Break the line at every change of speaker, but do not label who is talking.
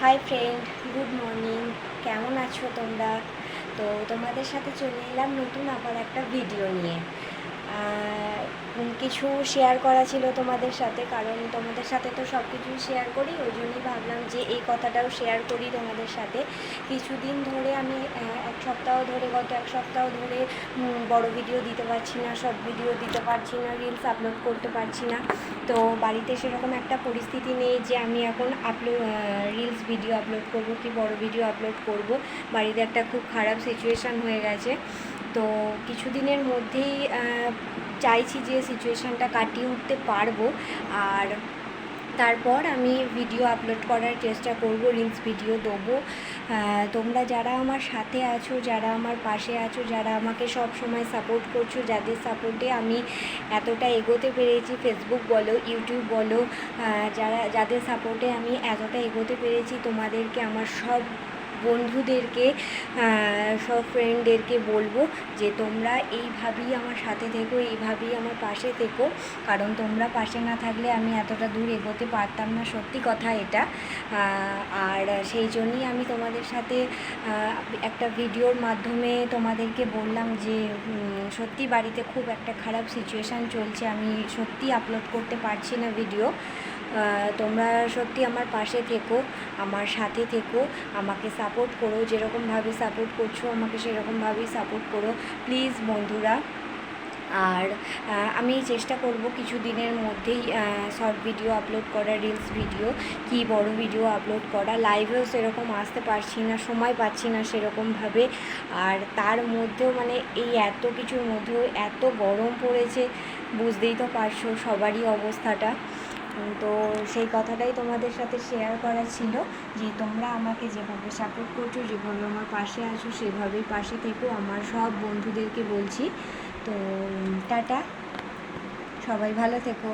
Hi friend good morning কেমন আছো তোমরা? তো তোমাদের সাথে চলে এলাম নতুন আবার একটা ভিডিও নিয়ে। কিছু শেয়ার করা ছিল তোমাদের সাথে, কারণ তোমাদের সাথে তো সব কিছুই শেয়ার করি, ওই জন্যই ভাবলাম যে এই কথাটাও শেয়ার করি তোমাদের সাথে। কিছুদিন ধরে আমি এক সপ্তাহ ধরে, গত এক সপ্তাহ ধরে বড় ভিডিও দিতে পারছি না সব ভিডিও দিতে পারছি না রিলস আপলোড করতে পারছি না। তো বাড়িতে সেরকম একটা পরিস্থিতি নেই যে আমি এখন আপলোড রিলস ভিডিও আপলোড করব কি বড় ভিডিও আপলোড করব। বাড়িতে একটা খুব খারাপ সিচুয়েশান হয়ে গেছে। তো কিছুদিনের মধ্যেই চাইছি যে সিচুয়েশানটা কাটিয়ে উঠতে পারব। আর তারপর আমি ভিডিও আপলোড করার চেষ্টা করব, রিলস ভিডিও দেবো। তোমরা যারা আমার সাথে আছো, যারা আমার পাশে আছো, যারা আমাকে সব সময় সাপোর্ট করছ, যাদের সাপোর্টে আমি এতটা এগোতে পেরেছি ফেসবুক বলো ইউটিউব বলো যারা, যাদের সাপোর্টে আমি এতটা এগোতে পেরেছি, তোমাদেরকে আমার সব বন্ধুদেরকে সব ফ্রেন্ডদেরকে বলব যে তোমরা এইভাবেই আমার সাথে থেকো, এইভাবেই আমার পাশে থেকো। কারণ তোমরা পাশে না থাকলে আমি এতটা দূর এগোতে পারতাম না, সত্যি কথা এটা। আর সেই জন্যই আমি তোমাদের সাথে একটা ভিডিওর মাধ্যমে তোমাদেরকে বললাম যে সত্যি বাড়িতে খুব একটা খারাপ সিচুয়েশান চলছে, আমি সত্যি আপলোড করতে পারছি না ভিডিও তোমরা সত্যি আমার পাশে থেকো, আমার সাথে থেকো, আমাকে সাপোর্ট করো যেরকমভাবে সাপোর্ট করছ, আমাকে সেরকমভাবেই সাপোর্ট করো। প্লিজ বন্ধুরা, আর আমি চেষ্টা করব কিছু দিনের মধ্যেই শর্ট ভিডিও আপলোড করা রিলস ভিডিও কি বড় ভিডিও আপলোড করা। লাইভেও সেরকম আসতে পারছি না, সময় পাচ্ছি না সেরকমভাবে আর তার মধ্যেও মানে এই এত কিছুর মধ্যেও এত গরম পড়েছে, বুঝতেই তো পারছ সবারই অবস্থাটা। তো সেই কথাটাই তোমাদের সাথে শেয়ার করা ছিল যে তোমরা আমাকে যেভাবে সাপোর্ট করছ, যেভাবে আমার পাশে আছো, সেভাবেই পাশে থেকো। আমার সব বন্ধুদেরকে বলছি। তো টাটা। সবাই ভালো থেকো।